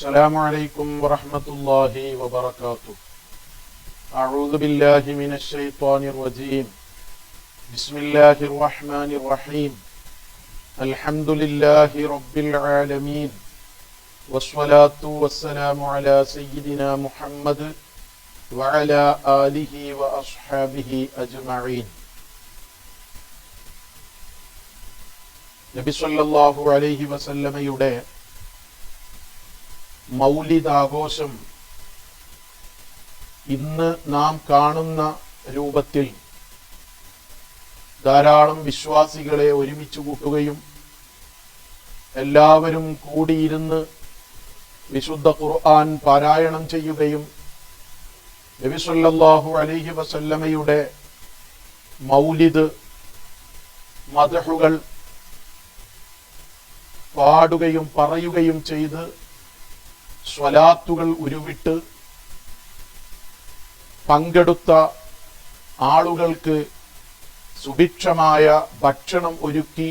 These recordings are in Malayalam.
السلام عليكم ورحمة الله وبركاته أعوذ بالله من الشيطان الرجيم بسم الله الرحمن الرحيم الحمد لله رب العالمين والصلاة والسلام على سيدنا محمد وعلى آله وأصحابه أجمعين നബി സല്ലല്ലാഹു അലൈഹി വസല്ലമയുടെ മൗലിദാഘോഷം ഇന്ന് നാം കാണുന്ന രൂപത്തിൽ ധാരാളം വിശ്വാസികളെ ഒരുമിച്ച് കൂട്ടുകയും എല്ലാവരും കൂടിയിരുന്ന് വിശുദ്ധ ഖുർആൻ പാരായണം ചെയ്യുകയും നബി സല്ലല്ലാഹു അലൈഹി വസല്ലമയുടെ മൗലിദ് മദഹുകൾ പാടുകയും പറയുകയും ചെയ്ത് സ്വലാത്തുകൾ ഉരുവിട്ട് പങ്കെടുത്ത ആളുകൾക്ക് സുഭിക്ഷമായ ഭക്ഷണം ഒരുക്കി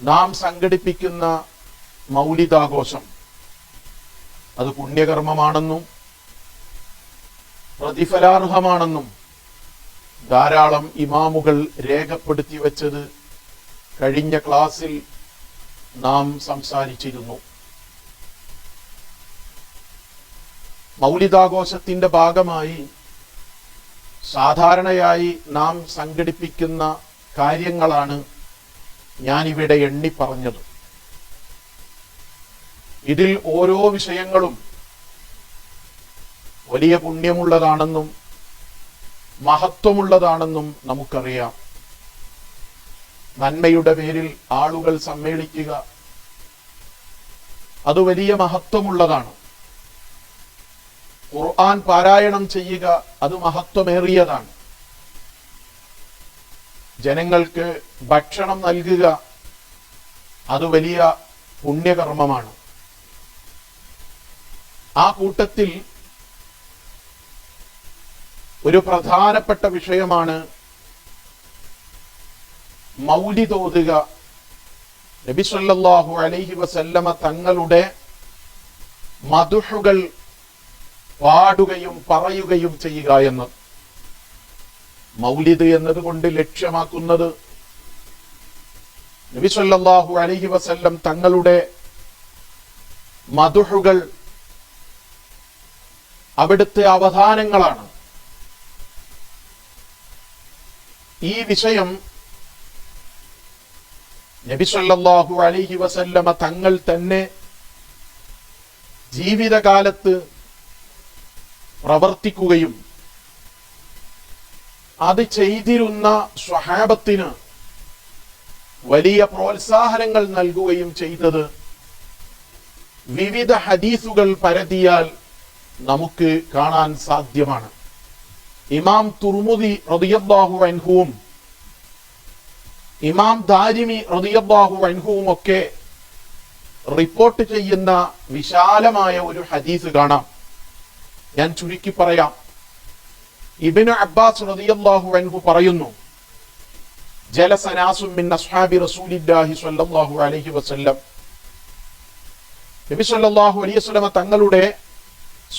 നാം സംഘടിപ്പിക്കുന്ന മൗലിതാഘോഷം അത് പുണ്യകർമ്മമാണെന്നും പ്രതിഫലാർഹമാണെന്നും ധാരാളം ഇമാമുകൾ രേഖപ്പെടുത്തി വച്ചത് കഴിഞ്ഞ ക്ലാസ്സിൽ നാം സംസാരിച്ചിരുന്നു. മൗലികാഘോഷത്തിന്റെ ഭാഗമായി സാധാരണയായി നാം സംഘടിപ്പിക്കുന്ന കാര്യങ്ങളാണ് ഞാനിവിടെ എണ്ണി പറഞ്ഞത്. ഇതിൽ ഓരോ വിഷയങ്ങളും വലിയ പുണ്യമുള്ളതാണെന്നും മഹത്വമുള്ളതാണെന്നും നമുക്കറിയാം. നന്മയുടെ പേരിൽ ആളുകൾ സമ്മേളിക്കുക അത് വലിയ മഹത്വമുള്ളതാണ്. ഖുർആൻ പാരായണം ചെയ്യുക അത് മഹത്വമേറിയതാണ്. ജനങ്ങൾക്ക് ഭക്ഷണം നൽകുക അത് വലിയ പുണ്യകർമ്മമാണ്. ആ കൂട്ടത്തിൽ ഒരു പ്രധാനപ്പെട്ട വിഷയമാണ് മൗലി തോതുക നബിസല്ലാഹു അലൈഹി വസല്ലമ തങ്ങളുടെ മധുഹുകൾ പാടുകയും പറയുകയും ചെയ്യുക എന്ന് മൗലിദ് എന്നതുകൊണ്ട് ലക്ഷ്യമാക്കുന്നത് നബിസ്വല്ലാഹു അലഹി വസല്ലം തങ്ങളുടെ മധുഹുകൾ അവിടുത്തെ അവധാനങ്ങളാണ്. ഈ വിഷയം നബിസ്വല്ലാഹു അലഹി വസല്ലമ തങ്ങൾ തന്നെ ജീവിതകാലത്ത് പ്രവർത്തിക്കുകയും അത് ചെയ്തിരുന്ന സ്വഹാബത്തിന് വലിയ പ്രോത്സാഹനങ്ങൾ നൽകുകയും ചെയ്തത് വിവിധ ഹദീസുകൾ പരതിയാൽ നമുക്ക് കാണാൻ സാധ്യമാണ്. ഇമാം തുർമുദി റതിയബ്ബാഹു അൻഹുവും ഇമാം ദാരിമി റതിയബ്ബാഹു അൻഹുവും ഒക്കെ റിപ്പോർട്ട് ചെയ്യുന്ന വിശാലമായ ഒരു ഹദീസ് കാണാം. ഞാൻ ചുരുക്കി പറയാം. ഇബിന് അബ്ബാസ് റളിയല്ലാഹു അൻഹു പറയുന്നു ജലസനാസും മിൻ അസ്ഹാബി റസൂലില്ലാഹി സ്വല്ലല്ലാഹു അലൈഹി വസല്ലം. നബി സ്വല്ലല്ലാഹു അലൈഹി വസല്ലമ തങ്ങളുടെ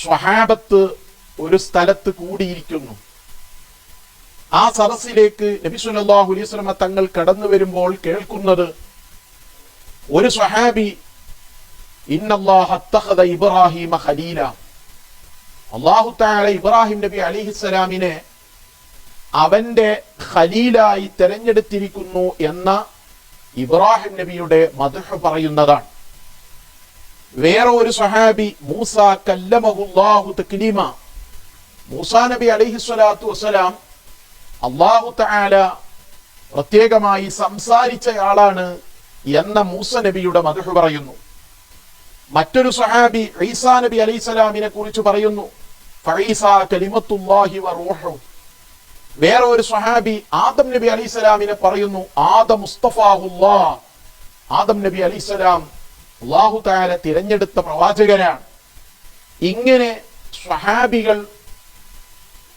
സ്വഹാബത്ത് ഒരു സ്ഥലത്ത് കൂടിയിരിക്കുന്നു. ആ സദസ്സിലേക്ക് നബി സ്വല്ലല്ലാഹു അലൈഹി വസല്ലമ തങ്ങൾ കടന്നു വരുമ്പോൾ കേൾക്കുന്നത് ഒരു സ്വഹാബി ഇന്നല്ലാഹ ഇബ്രാഹിമ ഖലീല. അള്ളാഹു താഴെ ഇബ്രാഹിം നബി അലിഹിസ്സലാമിനെ അവന്റെ ഖലീലായി തെരഞ്ഞെടുത്തിരിക്കുന്നു എന്ന ഇബ്രാഹിം നബിയുടെ മധുഹ പറയുന്നതാണ്. വേറെ ഒരു സഹാബി മൂസ കല്ലമഹുല്ലാഹു തക്ലീമ. മൂസ നബി അലിഹിസ്വലാത്തു വസ്സലാം അള്ളാഹു താല പ്രത്യേകമായി സംസാരിച്ചയാളാണ് എന്ന മൂസ നബിയുടെ മധുഹ പറയുന്നു. മറ്റൊരു സഹാബി ഈസാ നബി അലൈഹി സ്വലാമിനെ കുറിച്ച് പറയുന്നു. വേറെ ഒരു സഹാബി ആദം നബി അലൈഹി സ്വലാമിനെ പറയുന്നു ആദം മുസ്തഫാഹുല്ലാ. ആദം നബി അലൈഹി സ്വലാം അള്ളാഹു താല തിരഞ്ഞെടുത്ത പ്രവാചകനാണ്. ഇങ്ങനെ സ്വഹാബികൾ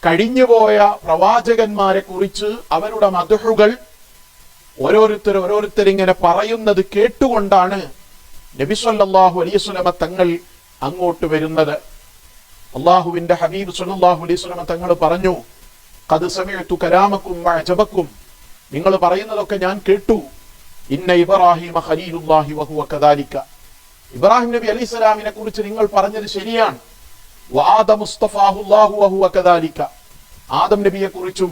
കഴിഞ്ഞുപോയ പ്രവാചകന്മാരെ കുറിച്ച് അവരുടെ മധുഹുകൾ ഓരോരുത്തർ ഓരോരുത്തർ ഇങ്ങനെ പറയുന്നത് കേട്ടുകൊണ്ടാണ് നബിസ്വല്ലാഹു അലൈഹി വസല്ലമ തങ്ങൾ അങ്ങോട്ട് വരുന്നത്. അള്ളാഹുവിന്റെ ഹബീബ് സല്ലല്ലാഹു അലൈഹി തങ്ങൾ പറഞ്ഞു ഖദ് സമയത്തു കലാമക്കും അജബക്കും നിങ്ങൾ പറയുന്നതൊക്കെ ഞാൻ കേട്ടു. ഇന്ന ഇബ്രാഹിമ ഹലീലുല്ലാഹി വഹുവ കദാലിക്ക. ഇബ്രാഹിം നബി അലൈഹി സ്വലാമിനെ കുറിച്ച് നിങ്ങൾ പറഞ്ഞത് ശരിയാണ്. വആദ മുസ്തഫാഹുല്ലാഹു വഹുവ ആദം നബിയെ കുറിച്ചും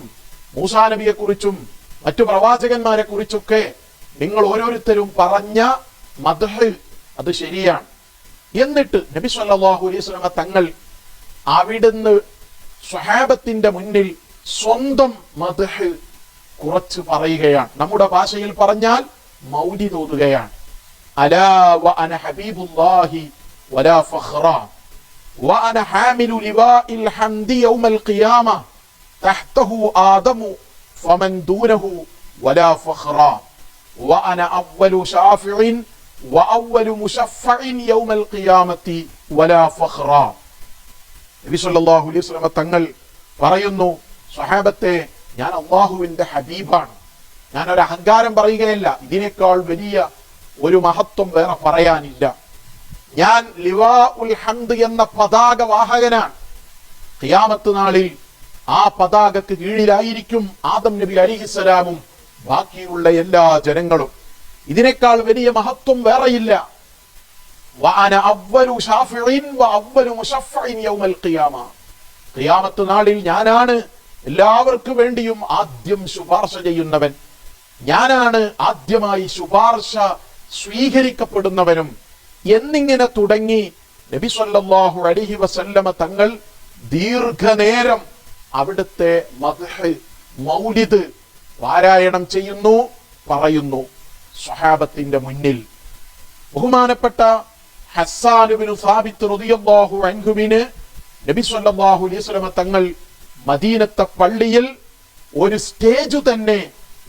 മൂസാ നബിയെ കുറിച്ചും മറ്റു പ്രവാചകന്മാരെ കുറിച്ചൊക്കെ നിങ്ങൾ ഓരോരുത്തരും പറഞ്ഞ മദ്ഹ് അത് ശരിയാണ്. എന്നിട്ട് നബി സല്ലാഹു അലൈഹി സ്വലമ തങ്ങൾ അവിടുന്ന് സ്വഹാബത്തിന്റെ മുന്നിൽ സ്വന്തം മദ്ഹ് കുറച്ച് പറയുകയാണ് നമ്മുടെ ഭാഷയിൽ പറഞ്ഞാൽ മൗലി തോന്നുകയാണ് അലാ വ അന ഹബീബുല്ലാഹി വലാ ഫഖ്റ وأنا حامل لواء الحمد يوم القيامة تحته آدم فمن دونه ولا فخرا وأنا أول شافع وأول مشفع يوم القيامة ولا فخرا നബി അലൈഹി സ്വലമ തങ്ങൾ പറയുന്നു സ്വഹാബത്തെ ഞാൻ അള്ളാഹുവിന്റെ ഹബീബാണ്. ഞാൻ ഒരു അഹങ്കാരം പറയുകയല്ല. ഇതിനേക്കാൾ വലിയ ഒരു മഹത്വം വേറെ പറയാനില്ല. ഞാൻ ലിവാ ഉൽ ഹംദ് എന്ന പതാക വാഹകനാണ്. ഖിയാമത്ത് നാളിൽ ആ പതാകക്ക് കീഴിലായിരിക്കും ആദം നബി അലിഹിസ്സലാമും ബാക്കിയുള്ള എല്ലാ ജനങ്ങളും. ഇതിനേക്കാൾ വലിയ മഹത്വം വേറെയില്ല. ഖിയാമത്ത് നാളിൽ ഞാനാണ് എല്ലാവർക്കും വേണ്ടിയും ആദ്യം ശുപാർശ ചെയ്യുന്നവൻ. ഞാനാണ് ആദ്യമായി ശുപാർശ സ്വീകരിക്കപ്പെടുന്നവനും. എന്നിങ്ങനെ തുടങ്ങി നബി സല്ലല്ലാഹു അലൈഹി വസല്ലമ തങ്ങൾ ദീർഘനേരം അവിടുത്തെ മദ്ഹ് മൗലിദ് പാരായണം ചെയ്യുന്നു പറയുന്നു. സ്വഹാബത്തിന്റെ മുന്നിൽ. ബഹുമാനപ്പെട്ട ഹസ്സാനുബിനു സാബിത്ത് റളിയല്ലാഹു അൻഹുവിന് നബി സല്ലല്ലാഹു അലൈഹി വസല്ലമ തങ്ങൾ മദീനത്തെ പള്ളിയിൽ ഒരു സ്റ്റേജ് തന്നെ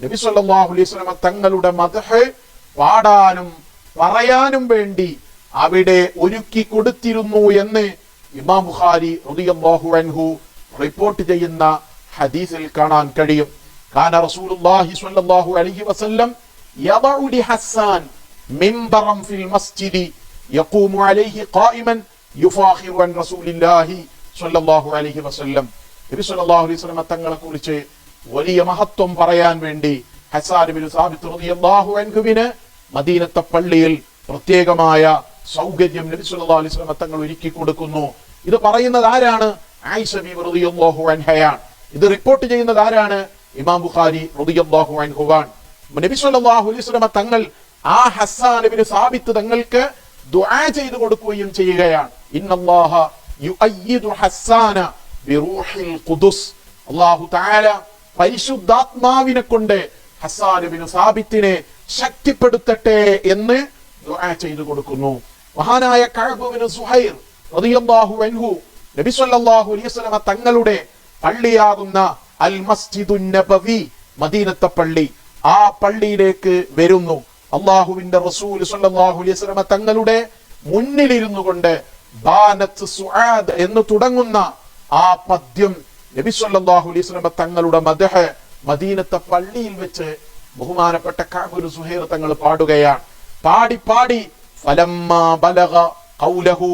നബി സല്ലല്ലാഹു അലൈഹി വസല്ലമ തങ്ങളുടെ മദ്ഹ് പാടാനും പറയാനും വേണ്ടി അവിടെ ഒരുക്കി കൊടുത്തിരുന്നു എന്ന് ഇമാം ബുഖാരി റളിയല്ലാഹു അൻഹു റിപ്പോർട്ട് ചെയ്യുന്ന ഹദീസിൽ കാണാൻ കഴിയും. കാന റസൂലുള്ളാഹി സ്വല്ലല്ലാഹു അലൈഹി വസല്ലം യദഉ ലി ഹസ്സാൻ മിംബറൻ ഫിൽ മസ്ജിദി യഖൂമു അലൈഹി ഖായിമൻ യുഫാഖിറു അൻ റസൂലില്ലാഹി الله അലൈഹി വസല്ലം നബി സല്ലല്ലാഹു അലൈഹി വസല്ലം തങ്ങളെ കുറിച്ച് വലിയ മഹത്വം പറയാൻ വേണ്ടി ഹസാൻ ബിൻ സാബിത്ത് റളിയല്ലാഹു അൻഹുവിന് മദീനത്തെ പള്ളിയിൽ പ്രത്യേകമായ സൗകര്യം നബി സല്ലല്ലാഹു അലൈഹി വസല്ലം തങ്ങൾ ഒരുക്കി കൊടുക്കുന്നു. ഇത് പറയുന്നത് ആരാണ്? ആയിഷ ബി റളിയല്ലാഹു അൻഹയാണ്. ഇത് റിപ്പോർട്ട് ചെയ്യുന്നത് ആരാണ്? ഇമാം ബുഖാരി റളിയല്ലാഹു അൻഹുവാൻ നബി സല്ലല്ലാഹു അലൈഹി വസല്ലം തങ്ങൾ ആ ഹസാൻ ഇബ്നു സാബിത്ത് തങ്ങൾക്ക് ദുആ ചെയ്തു കൊടുക്കുകയും ചെയ്യുകയാണ്. ഇന്നല്ലാഹ യുഅയ്യിദു ഹസ്സാന ബിറൂഹിൽ ഖുദുസ്. അല്ലാഹു തആല പരിശുദ്ധാത്മാവിനെ കൊണ്ട് ഹസ്സാൻ ഇബ്നു സാബിത്തിനെ ശക്തിപ്പെടുത്തട്ടെ എന്ന് ദുആ ചെയ്തു കൊടുക്കുന്നു. മഹാനായ കഅബ് സുഹൈർ റളിയല്ലാഹു അൻഹു നബി സല്ലല്ലാഹു അലൈഹി വസല്ലമ തങ്ങളുടെ പള്ളിയാകുന്ന അൽ മസ്ജിദുൻ നബവി മദീനത്തെ പള്ളി. ആ പള്ളിയിലേക്ക് വരുന്നു. അള്ളാഹുവിന്റെ റസൂൽ സല്ലല്ലാഹു അലൈഹി വസല്ലമ തങ്ങളുടെ മുന്നിലിരുന്നു കൊണ്ട് ബാനത്ത് സുആദ് എന്ന് തുടങ്ങുന്ന ആ പദ്യം നബി സല്ലല്ലാഹു അലൈഹി വസല്ലമ തങ്ങളുടെ മദഹ് മദീനത്തെ പള്ളിയിൽ വെച്ച് ബഹുമാനപ്പെട്ട കഅബ് സുഹൈർ തങ്ങൾ പാടുകയാണ്. പാടി പാടി ഫലമ്മാ ബലഗ ഖൗലഹു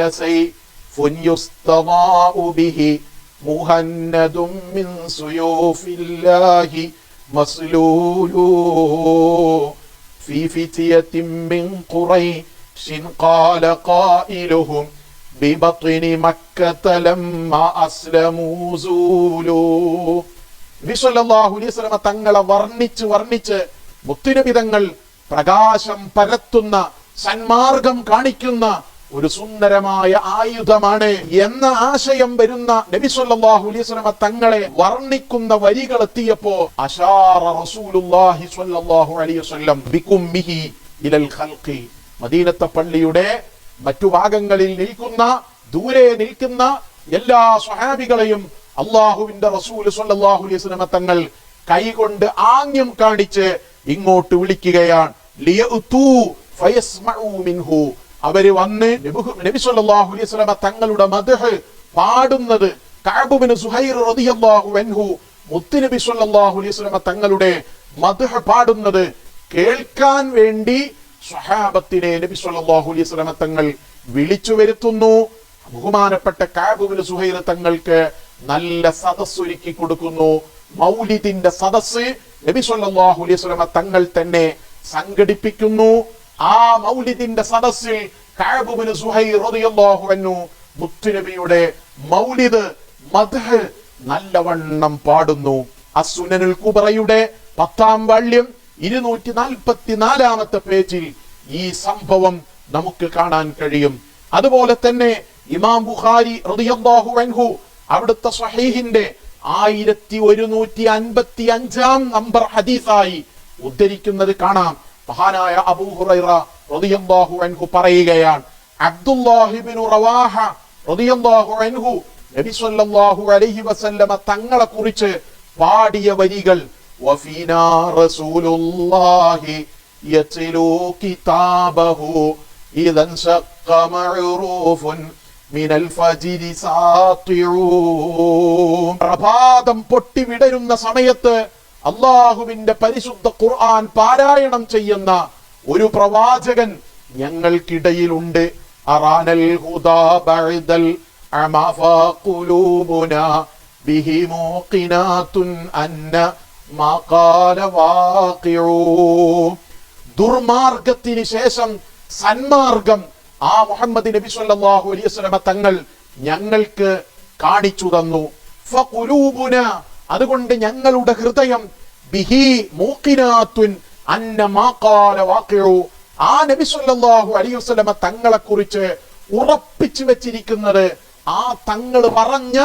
ലസൈഫുൻ യുസ്തദാഉ ബിഹി മിൻ സുയൂഫില്ലാഹി മസ്ലൂലു في فتية من قريش قال قائلهم ببطن مكة لما أسلموا زولوا വിശ്വല്ലാഹു അലൈഹി തങ്ങളെ വർണ്ണിച്ച് വർണ്ണിച്ച് മുത്തുനബി തങ്ങൾ പ്രകാശം പരത്തുന്ന സന്മാർഗം കാണിക്കുന്ന ഒരു സുന്ദരമായ ആയുധമാണ് എന്ന ആശയം വരുന്ന നബി സല്ലല്ലാഹു അലൈഹി വസല്ലമ തങ്ങളെ വർണിക്കുന്ന വരികൾ എത്തിയപ്പോ അശാറ റസൂലുള്ളാഹി സ്വല്ലല്ലാഹു അലൈഹി വസല്ലം ബികുമ്മിഹി ഇലൽ ഖൽഖി. മദീനത്ത പള്ളിയുടെ മറ്റു ഭാഗങ്ങളിൽ നിൽക്കുന്ന ദൂരെ നിൽക്കുന്ന എല്ലാ സ്വഹാബികളെയും അള്ളാഹുവിന്റെ റസൂൽ സല്ലല്ലാഹു അലൈഹി വസല്ലമ തങ്ങൾ കൈകൊണ്ട് ആംഗ്യം കാണിച്ച് ഇങ്ങോട്ട് വിളിക്കുകയാണ്. ലിയഉതു ഫയസ്മഉ മിൻഹു. അവർ വന്ന് നബി- സല്ലല്ലാഹു അലൈഹി വസല്ലമ തങ്ങളുടെ മദ്ഹ് പാടുന്നത് കഅബ് ബിൻ സുഹൈർ റളിയല്ലാഹു അൻഹു മുത്തുനബി സല്ലല്ലാഹു അലൈഹി വസല്ലമ തങ്ങളുടെ മദ്ഹ് പാടുന്നത് കേൾക്കാൻ വേണ്ടി സ്വഹാബത്തിനെ നബി സല്ലല്ലാഹു അലൈഹി വസല്ലമ തങ്ങൾ വിളിച്ചു വരുത്തുന്നു. ബഹുമാനപ്പെട്ട കാബുബിന് സുഹൈർ തങ്ങൾക്ക് നല്ല സദസ് ഒരുക്കി കൊടുക്കുന്നു. മൗലിദിന്റെ സദസ് നബി സല്ലല്ലാഹു അലൈഹി വസല്ലമ തങ്ങൾ തന്നെ സംഘടിപ്പിക്കുന്നു. ആ മൗലിദിന്റെ സദസ്സിൽ കാബുബിന് അൻഹു മുത്തുനബിയുടെ മൗലിദ് മദ്ഹ് നല്ലവണ്ണം പാടുന്നു. അസുനനുൽ കുബറയുടെ പത്താം വാള്യം ഇരുന്നൂറ്റി നാൽപ്പത്തി നാലാമത്തെ പേജിൽ ഈ സംഭവം നമുക്ക് കാണാൻ കഴിയും. അതുപോലെ തന്നെ ഇമാം ബുഖാരി റളിയല്ലാഹു അൻഹു അവിടുത്തെ സ്വഹീഹിന്റെ ആയിരത്തി ഒരുന്നൂറ്റി അൻപത്തി അഞ്ചാം നമ്പർ ഹദീസായി ഉദ്ധരിക്കുന്നത് കാണാം. മഹാനായ അബൂ ഹുറൈറ റളിയല്ലാഹു അൻഹു പറയുകയാണ് റവാഹ റളിയല്ലാഹു അൻഹു നബി അലൈഹി വസല്ലമ തങ്ങളെ കുറിച്ച് പാടിയ വരികൾ വഫീനാ റസൂലുല്ലാഹി കിതാബഹു ഇദൻ പ്രഭാതം പൊട്ടി വിടരുന്ന സമയത്ത് അള്ളാഹുവിന്റെ പരിശുദ്ധ ഖുർആൻ പാരായണം ചെയ്യുന്ന ഒരു പ്രവാചകൻ ഞങ്ങൾക്കിടയിലുണ്ട്. അറാനൽ ഹുദാ അമാഫാ ബിഹി അന്ന വാഖിഊ. ദുർമാർഗത്തിന് ശേഷം സന്മാർഗം ആ മുഹമ്മദ് നബി സല്ലല്ലാഹു അലൈഹി വസല്ലമ തങ്ങൾ ഞങ്ങൾക്ക് കാണിച്ചു തന്നു. അതുകൊണ്ട് ഞങ്ങളുടെ ഹൃദയം ബിഹി മൂക്കിനാത്തുൻ അന്ന മാക്കാല വാക്കിഴു ആ നബി സല്ലല്ലാഹു അലൈഹി വസല്ലമ തങ്ങളെ കുറിച്ച് ഉറപ്പിച്ചു വെച്ചിരിക്കുന്നത് ആ തങ്ങൾ പറഞ്ഞ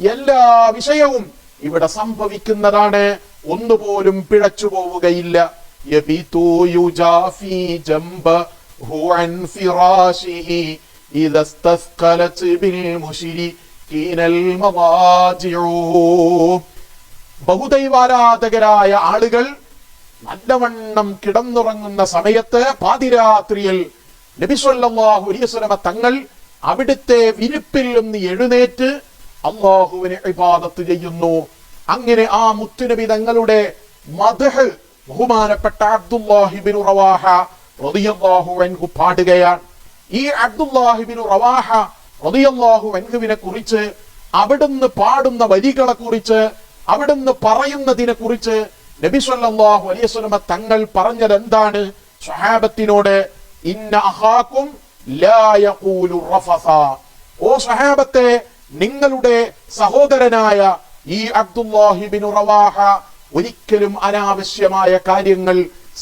എല്ലാ വിഷയവും ഇവിടെ സംഭവിക്കുന്നതാണ്. ഒന്നുപോലും പിഴച്ചു പോവുകയില്ല. ഇതസ്തസ്കലച്ച് ബിൽ മുഷിരി കീനൽ മവാജിഊ ബഹുദൈവാരാധകരായ ആളുകൾ നല്ലവണ്ണം കിടന്നുറങ്ങുന്ന സമയത്ത് പാതിരാത്രിയിൽ നബിസ്വല്ലാഹു അലൈഹിസ്വലമ തങ്ങൾ അവിടുത്തെ വിരിപ്പിൽ നിന്ന് എഴുന്നേറ്റ് അള്ളാഹുവിനെ ഇബാദത്ത് ചെയ്യുന്നു. അങ്ങനെ ആ മുത്തുനബി തങ്ങളുടെ മധഹ് ബഹുമാനപ്പെട്ട അബ്ദുല്ലാഹിബിൻ റവാഹ റളിയല്ലാഹു അൻഹു പാടുകയാണ്. ഈ അബ്ദുല്ലാഹിബിൻ റവാഹ റളിയല്ലാഹു അൻഹുവിനെ കുറിച്ച് അവിടുന്ന് പാടുന്ന വരികളെ കുറിച്ച് അവിടുന്ന് പറയുന്നതിനെ കുറിച്ച് നബി സല്ലല്ലാഹു അലൈഹി വസല്ലമ തങ്ങൾ പറഞ്ഞത് എന്താണ്? സ്വഹാബത്തിനോട് ലാ ഓ സ്വഹാബത്തെ നിങ്ങളുടെ സഹോദരനായ ഈ അബ്ദുല്ലാഹിബിൻ റവാഹ ഒരിക്കലും അനാവശ്യമായ കാര്യങ്ങൾ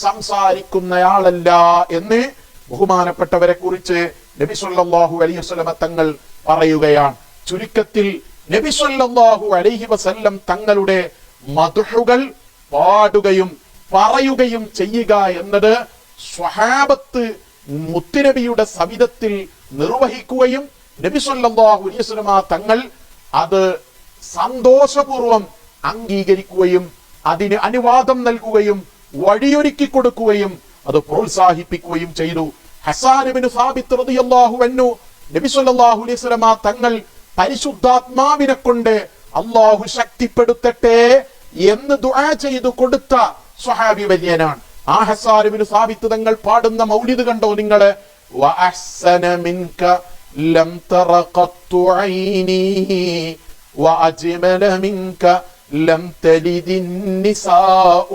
സംസാരിക്കുന്നയാളല്ല എന്ന് ബഹുമാനപ്പെട്ടവരെ കുറിച്ച് നബി സല്ലല്ലാഹു അലൈഹി വസല്ലമ തങ്ങൾ പറയുകയാണ്. ചുരുക്കത്തിൽ നബി സല്ലല്ലാഹു അലൈഹി വസല്ലം തങ്ങളുടെ മധുഹുകൾ പാടുകയും പറയുകയും ചെയ്യുക എന്നത് സ്വഹാബത്ത് മുത്തുനബിയുടെ സവിധത്തിൽ നിർവഹിക്കുകയും നബിസ്വല്ലാഹു വസല്ലമ തങ്ങൾ അത് സന്തോഷപൂർവം അംഗീകരിക്കുകയും അതിന് അനുവാദം നൽകുകയും വഴിയൊരുക്കി കൊടുക്കുകയും അത് പ്രോത്സാഹിപ്പിക്കുകയും ചെയ്തു. ഹസാനുബിന് സാബിത്ത് റതിയല്ലാഹു അൻഹു നബി സല്ലല്ലാഹു അലൈഹി വസല്ലം തങ്ങൾ പരിശുദ്ധാത്മാവിനെ കൊണ്ട് അള്ളാഹു ശക്തിപ്പെടുത്തട്ടെ എന്ന് ദുആ ചെയ്തു കൊടുത്ത സ്വഹാബി വര്യനാണ് ആ ഹസാനുബിന് സാബിത്ത് തങ്ങൾ പാടുന്ന മൗലിദ് കണ്ടോ നിങ്ങള് വഅഹ്സന മിൻക ലം തറ ഖത്തു ഐനി വഅജ്മല മിൻക لم تلد النساء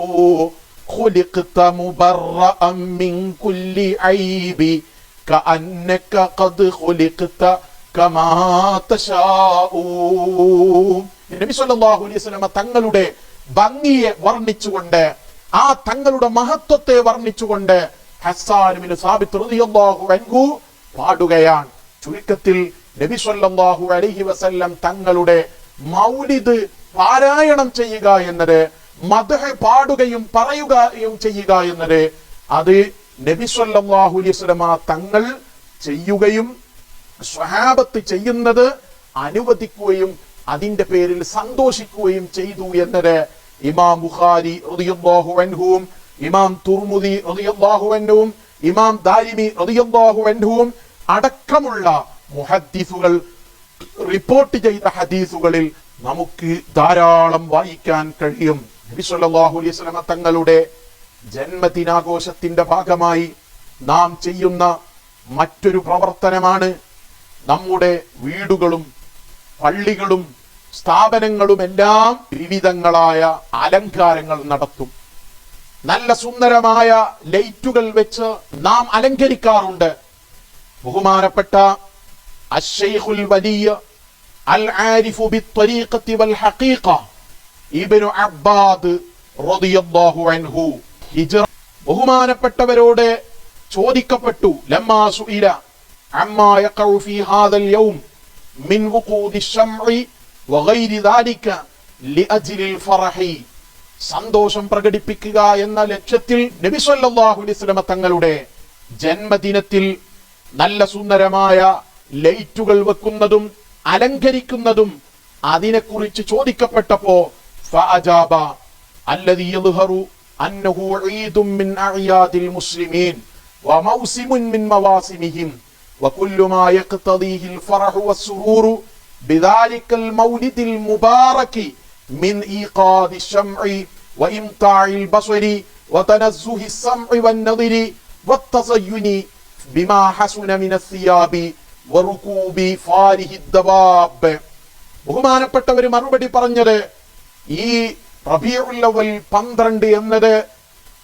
خلقت مبرأ من كل عيب كأنك قد خلقت അലൈഹി തങ്ങളുടെ ഭംഗിയെ വർണിച്ചുകൊണ്ട് ആ തങ്ങളുടെ മഹത്വത്തെ വർണിച്ചുകൊണ്ട് ഹസാനുവിന് സാബിത്തു പാടുകയാണ്. ചുരുക്കത്തിൽ നബി സല്ലല്ലാഹു അലൈഹി വസല്ലം തങ്ങളുടെ മൗലിദ് പാരായണം ചെയ്യുക എന്നത് മദഹ് പാടുകയും പറയുകയും ചെയ്യുക എന്നത് അത് നബി സല്ലല്ലാഹു അലൈഹി വസല്ലമ തങ്ങൾ ചെയ്യുകയും സ്വഹാബത്ത് ചെയ്യുന്നത് അനുവദിക്കുകയും അതിന്റെ പേരിൽ സന്തോഷിക്കുകയും ചെയ്തു എന്നത് ഇമാം ബുഖാരി അൻഹുവും ഇമാം തുർമുദി അൻഹുവും ഇമാം ദാരിമി അൻഹുവും അടക്കമുള്ള മുഹദ്ദീസുകൾ റിപ്പോർട്ട് ചെയ്ത ഹദീസുകളിൽ നമുക്ക് ധാരാളം വായിക്കാൻ കഴിയും. നബി സല്ലല്ലാഹു അലൈഹി വസല്ലമ തങ്ങളുടെ ജന്മദിനാഘോഷത്തിന്റെ ഭാഗമായി നാം ചെയ്യുന്ന മറ്റൊരു പ്രവർത്തനമാണ് നമ്മുടെ വീടുകളും പള്ളികളും സ്ഥാപനങ്ങളും എല്ലാം വിവിധങ്ങളായ അലങ്കാരങ്ങൾ നടത്തും. നല്ല സുന്ദരമായ ലൈറ്റുകൾ വെച്ച് നാം അലങ്കരിക്കാറുണ്ട്. ബഹുമാനപ്പെട്ട അശ്ശൈഖുൽ വലിയ അൽ ആരിഫു ബിത്വരീഖത്തി വൽ ഹഖീഖ ഇബ്നു അബ്ബാദ് റളിയല്ലാഹു അൻഹു ഹിജ്റ ബഹുമാനപ്പെട്ടവരോട് ചോദിക്കപ്പെട്ടു ലമ്മാ സുഇല അമ്മാ യഖഉ ഫീ ഹാദൽ യൗം മിൻ വുഖൂദി ശംഇ വഗൈരി ദാലിക ലിഅജ്ലിൽ ഫറഹി സന്തോഷം പ്രകടിപ്പിക്കുക എന്ന ലക്ഷ്യത്തിൽ നബി സല്ലല്ലാഹു അലൈഹി വസല്ലമ തങ്ങളുടെ ജന്മദിനത്തിൽ നല്ല സുന്ദരമായ ലൈറ്റുകൾ വെക്കുന്നതും അലങ്കരിക്കുന്നതും അതിനെക്കുറിച്ച് ചോദിക്കപ്പെട്ടപ്പോ ഫഅജാബ الذي يظهر أنه عيد من أعياد المسلمين وموسم من مواسمهم وكل ما يقتضيه الفرح والسرور بذلك المولد المبارك من إيقاظ الشمع وإمتاع البصر وتنزه السمع والنظر والتزين بما حسن من الثياب وركوب فاره الدواب ബഹുമാനപ്പെട്ടവര് മറുപടി പറഞ്ഞത് ഈ റബിയുള്ളവൽ പന്ത്രണ്ട് എന്നത്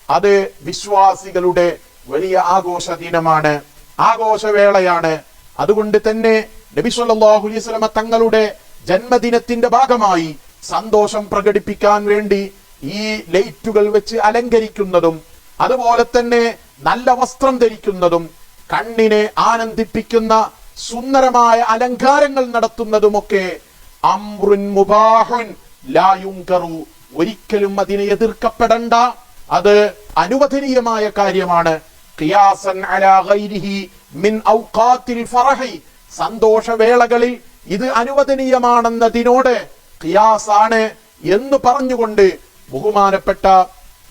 അത് വിശ്വാസികളുടെ വലിയ ആഘോഷ ദിനമാണ് ആഘോഷവേളയാണ്. അതുകൊണ്ട് തന്നെ നബി സല്ലല്ലാഹു അലൈഹി വസല്ലമ തങ്ങളുടെ ജന്മദിനത്തിന്റെ ഭാഗമായി സന്തോഷം പ്രകടിപ്പിക്കാൻ വേണ്ടി ഈ ലൈറ്റുകൾ വെച്ച് അലങ്കരിക്കുന്നതും അതുപോലെ തന്നെ നല്ല വസ്ത്രം ധരിക്കുന്നതും കണ്ണിനെ ആനന്ദിപ്പിക്കുന്ന സുന്ദരമായ അലങ്കാരങ്ങൾ നടത്തുന്നതുമൊക്കെ അമ്രുൻ മുബാഹുൻ ലാ യുങ്കറു. ഒരിക്കലും അതിനെ എതിർക്കപ്പെടണ്ട. അത് അനുവദനീയമായ കാര്യമാണ്. ഖിയാസൻ അലാ ഗൈരിഹി മിൻ ഔഖാത്തിൽ ഫറഹി. സന്തോഷവേളകളിൽ ഇത് അനുവദനീയമാണെന്നതിനോട് ഖിയാസാണ് എന്ന് പറഞ്ഞുകൊണ്ട് ബഹുമാനപ്പെട്ട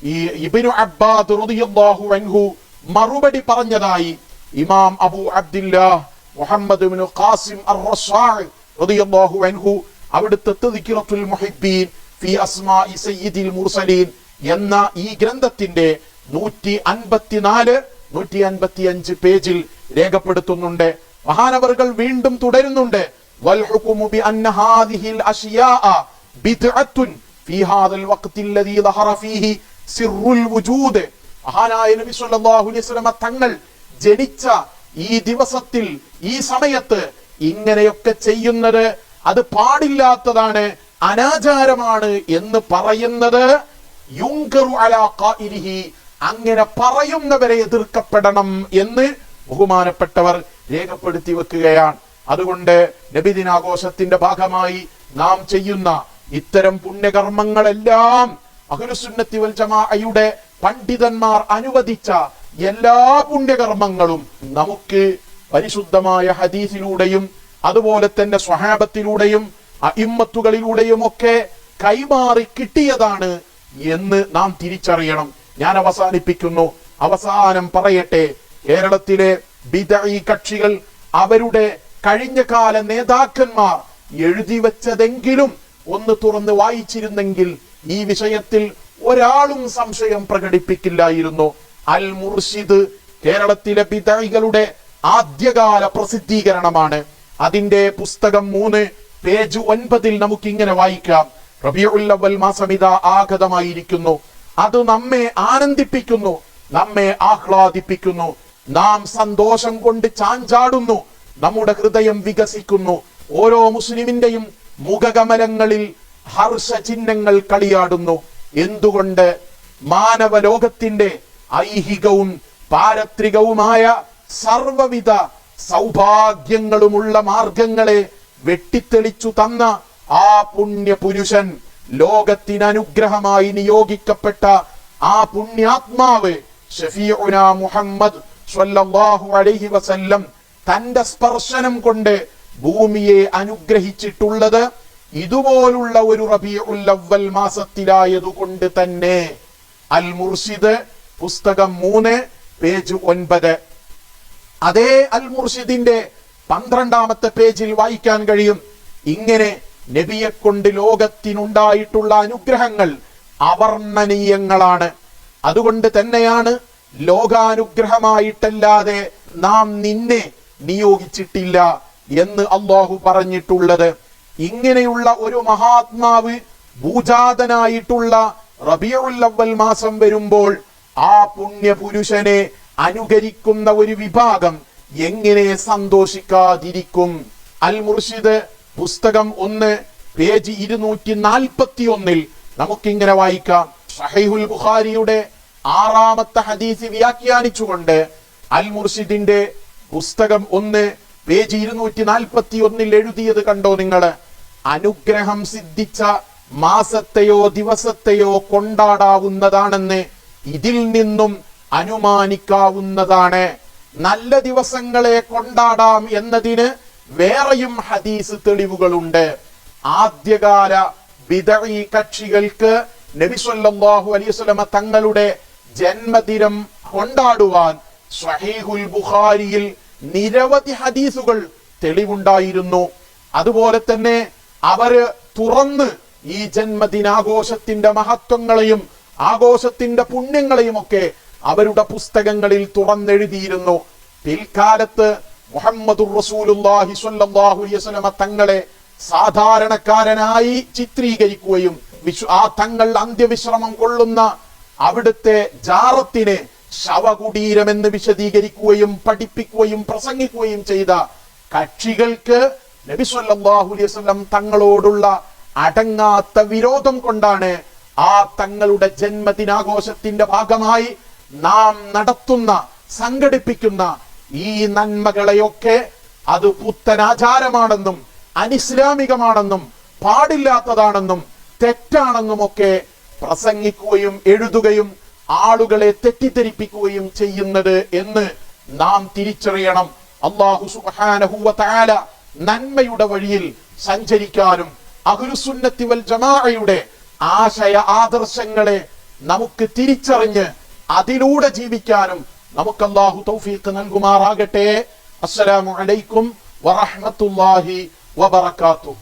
ഈ ഇബ്നു അബ്ബാദ് റളിയല്ലാഹു അൻഹു മറുപടി പറഞ്ഞതായി ഇമാം Abu Abdillah Muhammad ibn Qasim അർ-റസ്സാഇ റളിയല്ലാഹു അൻഹു അവിടുത്തെ തദ്കിറത്തുൽ മുഹിബ്ബീൻ ഫി അസ്മാഇ സയ്യിദിൽ മുർസലീൻ എന്ന ഈ ഗ്രന്ഥത്തിന്റെ നൂറ്റി അൻപത്തിനാല് നൂറ്റി അൻപത്തി അഞ്ച് പേജിൽ രേഖപ്പെടുത്തുന്നുണ്ട്. മഹാനവറുകൾ വീണ്ടും തുടരുന്നുണ്ട്. തങ്ങൾ ജനിച്ച ഈ ദിവസത്തിൽ ഈ സമയത്ത് ഇങ്ങനെയൊക്കെ ചെയ്യുന്നത് അത് പാടില്ലാത്തതാണ് അനാചാരമാണ് എന്ന് പറയുന്നത്. യുങ്കറു അലാ അങ്ങനെ പറയുന്നവരെ എതിർക്കപ്പെടണം എന്ന് ബഹുമാനപ്പെട്ടവർ രേഖപ്പെടുത്തി വെക്കുകയാണ്. അതുകൊണ്ട് നബിദിനാഘോഷത്തിന്റെ ഭാഗമായി നാം ചെയ്യുന്ന ഇത്തരം പുണ്യകർമ്മങ്ങളെല്ലാം അഹുലുസുന്നത്തി വൽ ജമാഅയുടെ പണ്ഡിതന്മാർ അനുവദിച്ച എല്ലാ പുണ്യകർമ്മങ്ങളും നമുക്ക് പരിശുദ്ധമായ ഹദീസിലൂടെയും അതുപോലെ തന്നെ സ്വഹാബത്തിലൂടെയും അയിമ്മത്തുകളിലൂടെയും ഒക്കെ കൈമാറി കിട്ടിയതാണ് എന്ന് നാം തിരിച്ചറിയണം. ഞാൻ അവസാനിപ്പിക്കുന്നു. അവസാനം പറയട്ടെ കേരളത്തിലെ ബിദഈ കക്ഷികൾ അവരുടെ കഴിഞ്ഞ കാല നേതാക്കന്മാർ എഴുതി വെച്ചതെങ്കിലും ഒന്ന് തുറന്ന് വായിച്ചിരുന്നെങ്കിൽ ഈ വിഷയത്തിൽ ഒരാളും സംശയം പ്രകടിപ്പിക്കില്ലായിരുന്നു. അൽ മുർഷിദ് കേരളത്തിലെ പിതായികളുടെ ആദ്യകാല പ്രസിദ്ധീകരണമാണ്. അതിന്റെ പുസ്തകം മൂന്ന് പേജ് ഒൻപതിൽ നമുക്ക് ഇങ്ങനെ വായിക്കാം റബിയുല്ലവൽ മാസം ആഗതമായിരിക്കുന്നു. അത് നമ്മെ ആനന്ദിപ്പിക്കുന്നു നമ്മെ ആഹ്ലാദിപ്പിക്കുന്നു. നാം സന്തോഷം കൊണ്ട് ചാഞ്ചാടുന്നു നമ്മുടെ ഹൃദയം വികസിക്കുന്നു. ഓരോ മുസ്ലിമിന്റെയും മുഖകമലങ്ങളിൽ ഹർഷ ചിഹ്നങ്ങൾ കളിയാടുന്നു. എന്തുകൊണ്ട്? മാനവ ലോകത്തിന്റെ ഐഹികവും പാരത്രികവുമായ സർവവിധ സൗഭാഗ്യങ്ങളുമുള്ള മാർഗങ്ങളെ വെട്ടിത്തെളിച്ചു തന്ന ആ പുണ്യ പുരുഷൻ ലോകത്തിന് അനുഗ്രഹമായി നിയോഗിക്കപ്പെട്ട ആ പുണ്യാത്മാവ് മുഹമ്മദ് സ്വല്ലല്ലാഹു അലൈഹി വസല്ലം തന്റെ സ്പർശനം കൊണ്ട് ഭൂമിയെ അനുഗ്രഹിച്ചിട്ടുള്ളത് ഇതുപോലുള്ള ഒരു റബീഉൽ അവ്വൽ മാസത്തിലായതുകൊണ്ട് തന്നെ. അൽ മുർഷിദ് പുസ്തകം മൂന്ന് പേജ് ഒൻപത്. അതേ അൽ മുർഷിദിന്റെ പന്ത്രണ്ടാമത്തെ പേജിൽ വായിക്കാൻ കഴിയും. ഇങ്ങനെ നബിയെ കൊണ്ട് ലോകത്തിനുണ്ടായിട്ടുള്ള അനുഗ്രഹങ്ങൾ അവർണനീയങ്ങളാണ്. അതുകൊണ്ട് തന്നെയാണ് ലോകാനുഗ്രഹമായിട്ടല്ലാതെ നാം നിന്നെ നിയോഗിച്ചിട്ടില്ല എന്ന് അള്ളാഹു പറഞ്ഞിട്ടുള്ളത്. ഇങ്ങനെയുള്ള ഒരു മഹാത്മാവ് ഭൂജാതനായിട്ടുള്ള റബിയുള്ളവൽ മാസം വരുമ്പോൾ ആ പുണ്യപുരുഷനെ അനുകരിക്കുന്ന ഒരു വിഭാഗം എങ്ങനെ സന്തോഷിക്കാതിരിക്കും? അൽ മുർഷിദ് പുസ്തകം ഒന്ന് പേജ് ഇരുന്നൂറ്റി നാൽപ്പത്തി ഒന്നിൽ നമുക്കിങ്ങനെ വായിക്കാം. ഷഹൈഹുൽ ബുഖാരിയുടെ ആറാമത്തെ ഹദീസ് വ്യാഖ്യാനിച്ചുകൊണ്ട് അൽ മുർഷിദിന്റെ പുസ്തകം ഒന്ന് പേജ് ഇരുന്നൂറ്റി നാൽപ്പത്തി ഒന്നിൽ എഴുതിയത് കണ്ടോ നിങ്ങൾ? അനുഗ്രഹം സിദ്ധിച്ച മാസത്തെയോ ദിവസത്തെയോ കൊണ്ടാടാവുന്നതാണെന്ന് ഇതിൽ നിന്നും അനുമാനിക്കാവുന്നതാണ്. നല്ല ദിവസങ്ങളെ കൊണ്ടാടാം എന്നതിന് വേറെയും ഹദീസ് തെളിവുകളുണ്ട്. ആദ്യകാല വിതഴി കക്ഷികൾക്ക് നബിസ്വല്ലാഹു അലൈഹി വസല്ലമ തങ്ങളുടെ ജന്മദിനം കൊണ്ടാടുവാൻ സഹീഹുൽ ബുഖാരിയിൽ നിരവധി ഹദീസുകൾ തെളിവുണ്ടായിരുന്നു. അതുപോലെ തന്നെ അവർ തുറന്ന് ഈ ജന്മദിനാഘോഷത്തിന്റെ മഹത്വങ്ങളെയും ആഘോഷത്തിന്റെ പുണ്യങ്ങളെയും ഒക്കെ അവരുടെ പുസ്തകങ്ങളിൽ തുറന്നെഴുതിയിരുന്നു. പിൽക്കാലത്ത് റസൂലുള്ളാഹി സ്വല്ലല്ലാഹു അലൈഹി തങ്ങളെ സാധാരണക്കാരനായി ചിത്രീകരിക്കുകയും വിശ്വ ആ തങ്ങൾ അന്ത്യവിശ്രമം കൊള്ളുന്ന അവിടുത്തെ ജാറത്തിനെ ശവകുടീരമെന്ന് വിശദീകരിക്കുകയും പഠിപ്പിക്കുകയും പ്രസംഗിക്കുകയും ചെയ്ത കക്ഷികൾക്ക് നബി അലൈഹി വസല്ലം തങ്ങളോടുള്ള അടങ്ങാത്ത വിരോധം കൊണ്ടാണ് ആ തങ്ങളുടെ ജന്മദിനാഘോഷത്തിന്റെ ഭാഗമായി നാം നടത്തുന്ന സംഘടിപ്പിക്കുന്ന ഈ നന്മകളെയൊക്കെ അത് പുത്തനാചാരമാണെന്നും അനിസ്ലാമികമാണെന്നും പാടില്ലാത്തതാണെന്നും തെറ്റാണെന്നും ഒക്കെ പ്രസംഗിക്കുകയും എഴുതുകയും ആളുകളെ തെറ്റിദ്ധരിപ്പിക്കുകയും ചെയ്യുന്നത് എന്ന് നാം തിരിച്ചറിയണം. അള്ളാഹു സുബ്ഹാനഹു വ നന്മയുടെ വഴിയിൽ സഞ്ചരിക്കാനും അഹുരുസുന്നത്തിവൽ ജമാഅയുടെ ആശയ ആദർശങ്ങളെ നമുക്ക് തിരിച്ചറിഞ്ഞ് അതിലൂടെ ജീവിക്കാനും നമുക്ക് അള്ളാഹു തൗഫീഖ് നൽകുമാറാകട്ടെ. അസ്സലാമു അലൈക്കും വറഹ്മത്തുള്ളാഹി വബറകാതുഹു.